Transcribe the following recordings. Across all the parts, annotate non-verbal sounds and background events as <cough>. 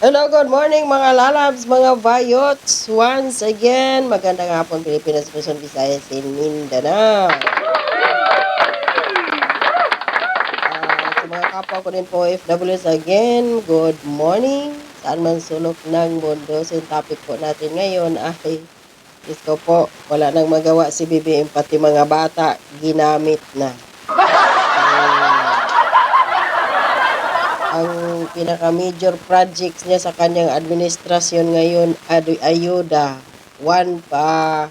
Hello, good morning mga lalabs, mga vayots. Once again, magandang hapon Pilipinas, Luzon, Visayas, and Mindanao. Ah, sa mga kapwa ko din po, FWs again, good morning. Saan man sulok ng mundo. So, yung topic po natin ngayon ay, Diyos ko po, wala nang magawa si BBM, pati mga bata, ginamit na. Ang pinaka-major projects niya sa kanyang administrasyon ngayon ay ayuda. One pa,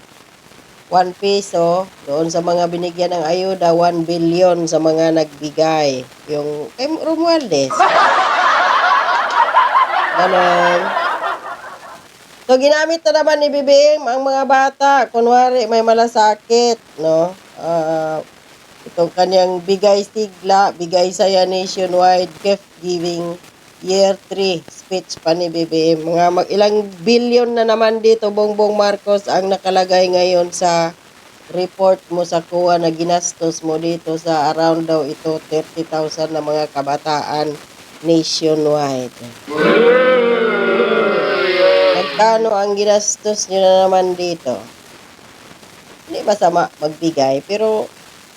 one peso doon sa mga binigyan ng ayuda, 1 billion sa mga nagbigay. Yung kay Romualdez. Ganon. So, ginamit na naman ni BBM ang mga bata. Kunwari, may malasakit, no? Ah, itong kanyang bigay sigla, bigay saya nationwide, gift giving year 3 speech pa ni BBM. Mga mag, ilang billion na naman dito, Bongbong Marcos, ang nakalagay ngayon sa report mo sa kuha na ginastos mo dito sa around daw ito 30,000 na mga kabataan nationwide. Magkano ang ginastos nyo na naman dito? Hindi masama magbigay, pero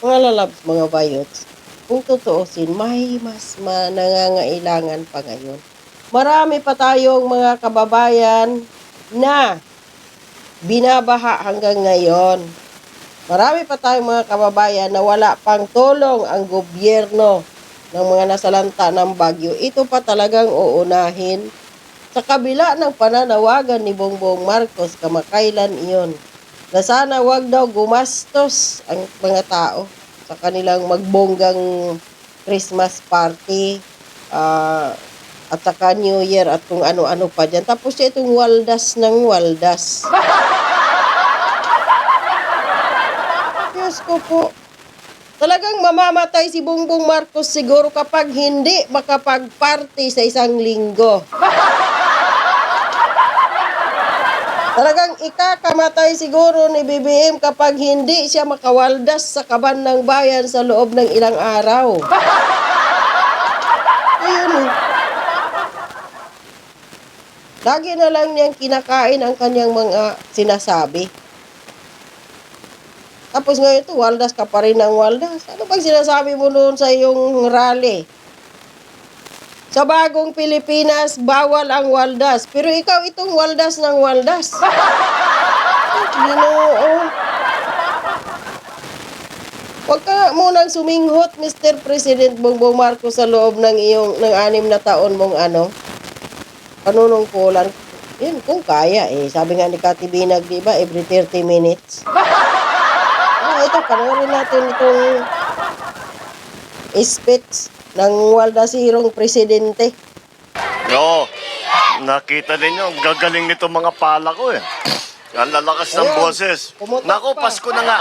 mga lalabs, mga bayots, kung tutuusin, may mas ma- nangangailangan pa ngayon. Marami pa tayong mga kababayan na binabaha hanggang ngayon. Marami pa tayong mga kababayan na wala pang tulong ang gobyerno ng mga nasalanta ng bagyo. Ito pa talagang uunahin sa kabila ng pananawagan ni Bongbong Marcos kamakailan iyon na sana wag daw gumastos ang mga tao sa kanilang magbonggang Christmas party ah, at saka New Year at kung ano-ano pa dyan. Tapos itong waldas ng waldas. <laughs> Diyos ko po. Talagang mamamatay si Bongbong Marcos siguro kapag hindi makapag-party sa isang linggo. <laughs> Talagang ikakamatay siguro ni BBM kapag hindi siya makawaldas sa kaban ng bayan sa loob ng ilang araw. Ayun eh. Lagi na lang niyang kinakain ang kanyang mga sinasabi. Tapos ngayon ito, waldas ka pa rin ng waldas. Ano bang sinasabi mo noon sa iyong rally? Sa bagong Pilipinas, bawal ang waldas. Pero ikaw itong waldas ng waldas. Ginoo. Huwag ka munang suminghot, Mr. President Bongbong Marcos, sa loob ng iyong ng anim na taon mong ano, panunungkulan. Yun, kung kaya eh. Sabi nga ni Kati Binag, di ba, every 30 minutes. Ah, ito, panoorin natin itong speech ng Waldasirong Presidente. Oo. Nakita ninyo, ang gagaling nito mga pala ko eh. Ang lalakas ng Ayun, boses. pumutok pa. Pasko na nga.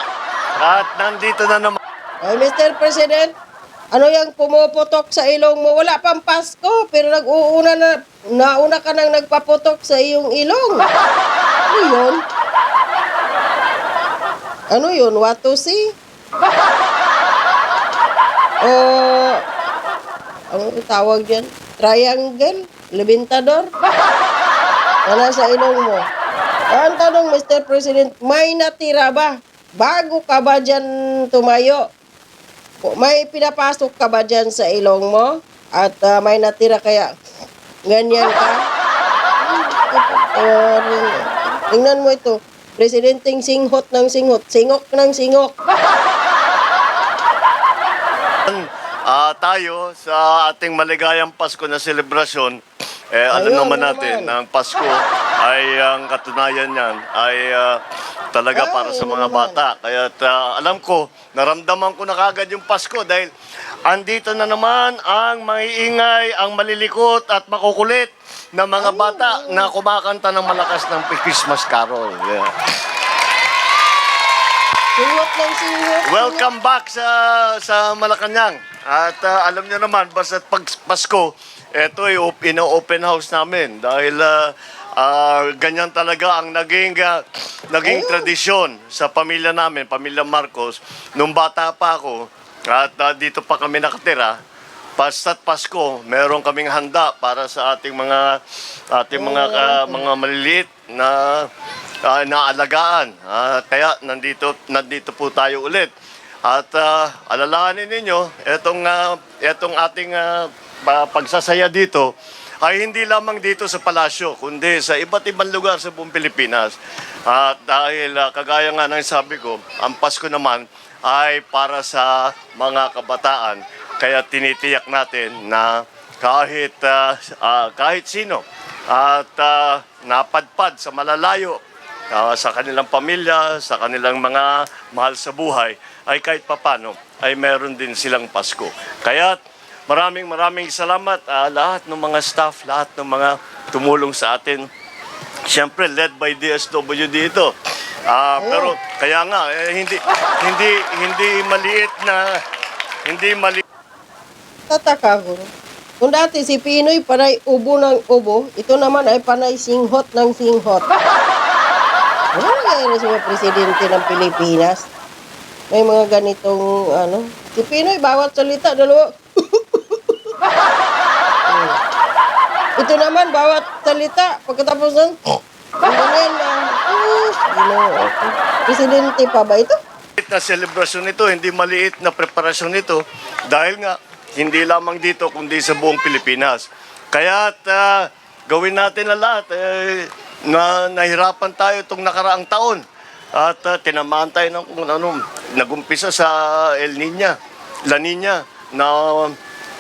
At nandito na naman. Ay, Mr. President, ano yung pumuputok sa ilong mo? Wala pang Pasko, pero nag-uuna na, nauna ka nang nagpaputok sa iyong ilong. Ano yun? Ano yun? What to see? <laughs> O, ang tawag dyan? Triangle? Libintador? Na nasa ilong mo. Ang tanong, Mr. President, may natira ba? Bago ka ba dyan tumayo? May pinapasok ka ba dyan sa ilong mo? At ah, may natira kaya ganyan ka? Uh, tingnan mo ito. Presidenteng singhot ng singhot. Singok ng singok. Ah, tayo sa ating maligayang Pasko na selebrasyon, eh, alam Ayun, naman ano natin na ang Pasko ay ang katunayan niyan ay ah, talaga Ay, para sa ano mga naman? bata. Kaya alam ko, naramdaman ko na kagad yung Pasko dahil andito na naman ang maiingay, ang malilikot at makukulit na mga bata na kumakanta ng malakas ng Christmas Carol. Yeah. Welcome back sa sa Malacanang. At ah, alam niyo naman, basta pag Pasko, ito ay op- ino-open house namin dahil ah, ah, ganyan talaga ang naging ah, naging Ayun. tradisyon sa pamilya namin, pamilya Marcos. Nung bata pa ako, at ah, dito pa kami nakatira, Pasta't Pasko, meron kaming handa para sa ating mga ating mga ah, mga maliliit na ah, naalagaan. Ah, kaya nandito nandito po tayo ulit. At ah, alalahanin ninyo, etong ah, etong ating pa- pagsasaya dito ay hindi lamang dito sa palasyo, kundi sa iba't ibang lugar sa buong Pilipinas. At dahil ah, kagaya nga ng sabi ko, ang Pasko naman ay para sa mga kabataan. Kaya tinitiyak natin na kahit ah, ah, kahit sino at ah, napadpad sa malalayo ah, sa kanilang pamilya, sa kanilang mga mahal sa buhay, ay kahit papano ay meron din silang Pasko. Kaya maraming maraming salamat ah, lahat ng mga staff, lahat ng mga tumulong sa atin. Siyempre led by DSW dito. Ah, pero kaya nga eh, hindi hindi hindi maliit na hindi maliit Tataka ko. Kung dati si Pinoy panay ubo ng ubo, ito naman ay panay singhot ng singhot. Ano nangyayari sa mga presidente ng Pilipinas? May mga ganitong, ano, si Pinoy bawat salita, dalawa. <laughs> Ito naman, bawat salita, pagkatapos ng, ganyan na, oh, ginoo. Presidente pa ba ito? na selebrasyon nito, hindi maliit na preparasyon nito dahil nga hindi lamang dito kundi sa buong Pilipinas. Kaya gawin natin na lahat. Eh, na nahirapan tayo itong nakaraang taon. At ah, tinamaan tayo ng kung ano, nagumpisa sa El Nina, La Nina, na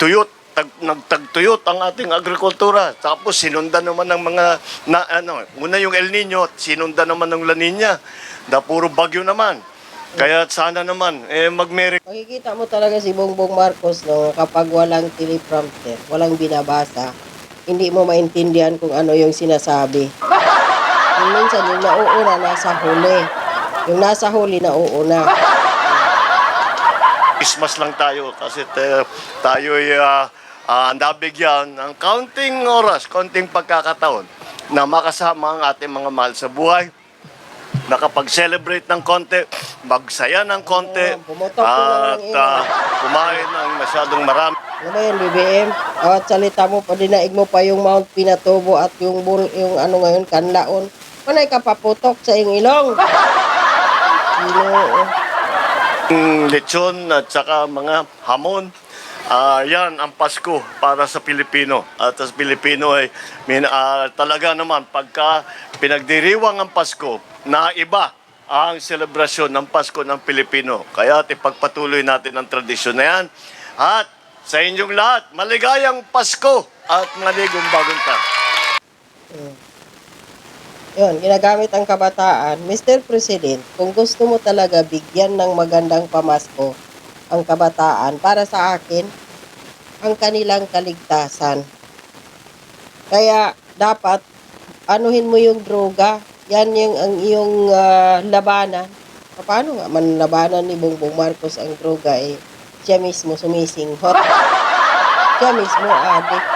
tuyot, tag, nagtagtuyot ang ating agrikultura. Tapos sinundan naman ng mga, na, ano, una yung El Nino, sinundan naman ng La Nina, na puro bagyo naman. Kaya sana naman, eh, mag-Merry Makikita mo talaga si Bongbong Marcos no, kapag walang teleprompter, walang binabasa, hindi mo maintindihan kung ano yung sinasabi. Yung minsan yung nauuna nasa huli. Yung nasa huli nauuna. Christmas lang tayo kasi tayo ay ah, ah, nabigyan ng counting oras, konting pagkakataon na makasama ang ating mga mahal sa buhay, nakapag-celebrate ng konti, magsaya ng konti, lang at ah, kumain ng masyadong marami. Ano ba yan, BBM? Awat salita mo, pa dinaig mo pa yung Mount Pinatubo at yung, bul, yung ano ngayon, Kanlaon. Panay ka paputok sa iyong ilong. Ginoo. Mm, lechon at saka mga hamon. Ah, yan ang Pasko para sa Pilipino. At sa Pilipino ay min, ah, talaga naman pagka pinagdiriwang ang Pasko na iba ang selebrasyon ng Pasko ng Pilipino. Kaya ipagpatuloy natin ang tradisyon na yan. At sa inyong lahat, maligayang Pasko at maligong bagong taon. Yun, ginagamit ang kabataan. Mr. President, kung gusto mo talaga bigyan ng magandang pamasko ang kabataan, para sa akin, ang kanilang kaligtasan. Kaya, dapat, anuhin mo yung droga. Yan yung ang iyong ah, labanan. Paano nga man labanan ni Bongbong Marcos ang droga eh? Siya mismo sumisinghot. <laughs> Siya mismo adik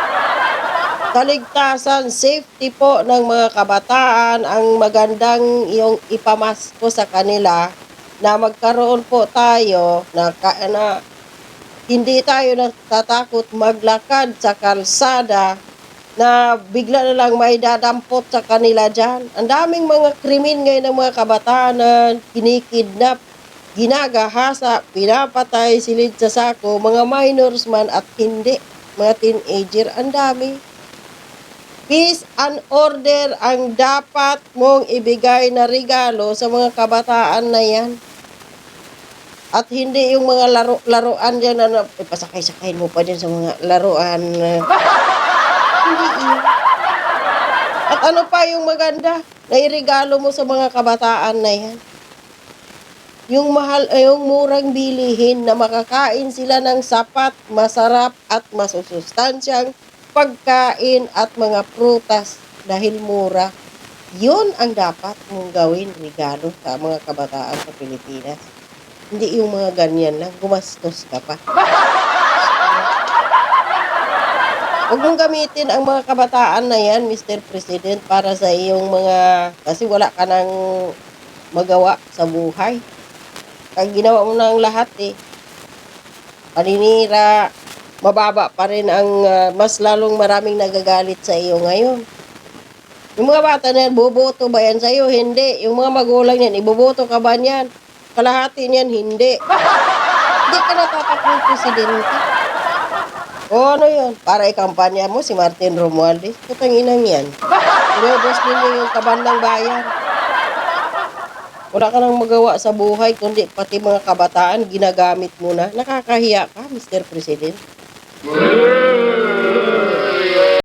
kaligtasan, safety po ng mga kabataan, ang magandang iyong ipamasko sa kanila na magkaroon po tayo na, na hindi tayo natatakot maglakad sa kalsada na bigla na lang may dadampot sa kanila dyan. Ang daming mga krimen ngayon ng mga kabataan na kinikidnap, ginagahasa, pinapatay, silid sa sako, mga minors man at hindi, mga teenager, ang dami. Peace and order ang dapat mong ibigay na regalo sa mga kabataan na yan. At hindi yung mga laro, laruan dyan na, na ipasakay-sakay mo pa dyan sa mga laruan. hindi <laughs> yun. At ano pa yung maganda na iregalo mo sa mga kabataan na yan? Yung mahal, ay yung murang bilihin na makakain sila ng sapat, masarap at masusustansyang pagkain at mga prutas dahil mura. Yun ang dapat mong gawin regalo sa mga kabataan sa Pilipinas. Hindi yung mga ganyan lang, gumastos ka pa. Huwag mong gamitin ang mga kabataan na yan, Mr. President, para sa iyong mga... Kasi wala ka nang magawa sa buhay. Kag ginawa mo ang lahat eh. Paninira, mababa pa rin ang ah, mas lalong maraming nagagalit sa iyo ngayon. Yung mga bata na yan, boboto ba yan sa'yo? Hindi. Yung mga magulang yan, iboboto ka ba niyan? Kalahati niyan, hindi. Hindi ka natatakong presidente. O ano yun? Para ikampanya mo si Martin Romualdez. Putang inang yan. Inubos ninyo yung kaban bayan. Wala ka nang magawa sa buhay, kundi pati mga kabataan, ginagamit mo na. Nakakahiya ka, Mr. President. Good.